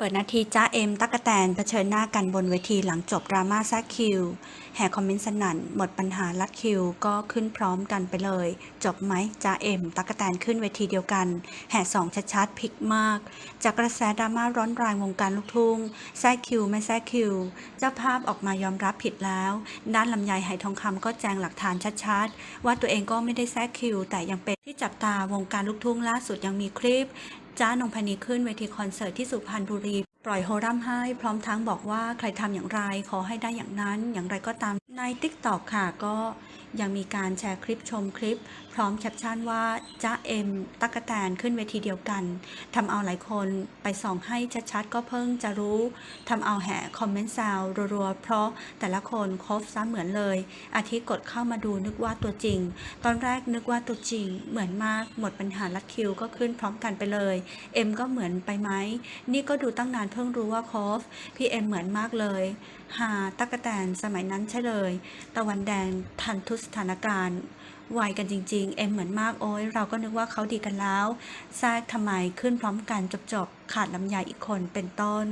เปิดนาทีจ้าเอ็ม ตักกะแตนเผชิญหน้ากันบนเวทีหลังจบดราม่าแซกคิว แห่คอมเมนต์สนั่น หมดปัญหาลัดคิว ก็ขึ้นพร้อมกันไปเลย จบไหมจ้าเอ็ม ตักกะแตนขึ้นเวทีเดียวกัน แห่สองชัดๆพลิกมาก จากกระแสดราม่าร้อนแรงวงการลูกทุ่งแซกคิวไม่แซกคิว เจ้าภาพออกมายอมรับผิดแล้ว ด้านลำไยไหทองคำก็แจงหลักฐานชัดๆ ว่าตัวเองก็ไม่ได้แซกคิว แต่ยังเป็นที่จับตาวงการลูกทุ่งล่าสุดยังมีคลิป จ้านงพนีขึ้นเวทีคอนเสิร์ตที่สุพรรณบุรี ปล่อยโฮร่ำไห้พร้อมทั้งบอกว่าใครทำอย่างไรขอให้ได้อย่างนั้นอย่างไรก็ตามในติ๊กตอกค่ะก็ยังมีการแชร์คลิปชมคลิป พร้อมแคปชั่นว่าจ้าเอ็มตักกแตนขึ้นเวทีเดียวกันทำเอาหลายคนไปส่องให้ชัดๆก็เพิ่งจะรู้ทำเอาแห่คอมเมนต์แซวรัวๆ เพราะแต่ละคนครบซ้ำเหมือนเลย อาทิกดเข้ามาดูนึกว่าตัวจริง ตอนแรกนึกว่าตัวจริง เหมือนมากหมดปัญหาลัดคิวก็ขึ้นพร้อมกันไปเลยเอ็มก็เหมือนไปไหมนี่ก็ดูตั้งนานเพิ่งรู้ว่าโคฟพี่เอ็มเหมือนมากเลยหาตักกแตนสมัยนั้นใช่เลย ตะวันแดงทันทุสถานการณ์ไวกันจริง ๆ เอ็มเหมือนมากโอ้ยเราก็นึกว่าเขาดีกันแล้วแทรกทำไมขึ้นพร้อมกันจบๆขาดลำไยอีกคนเป็นต้น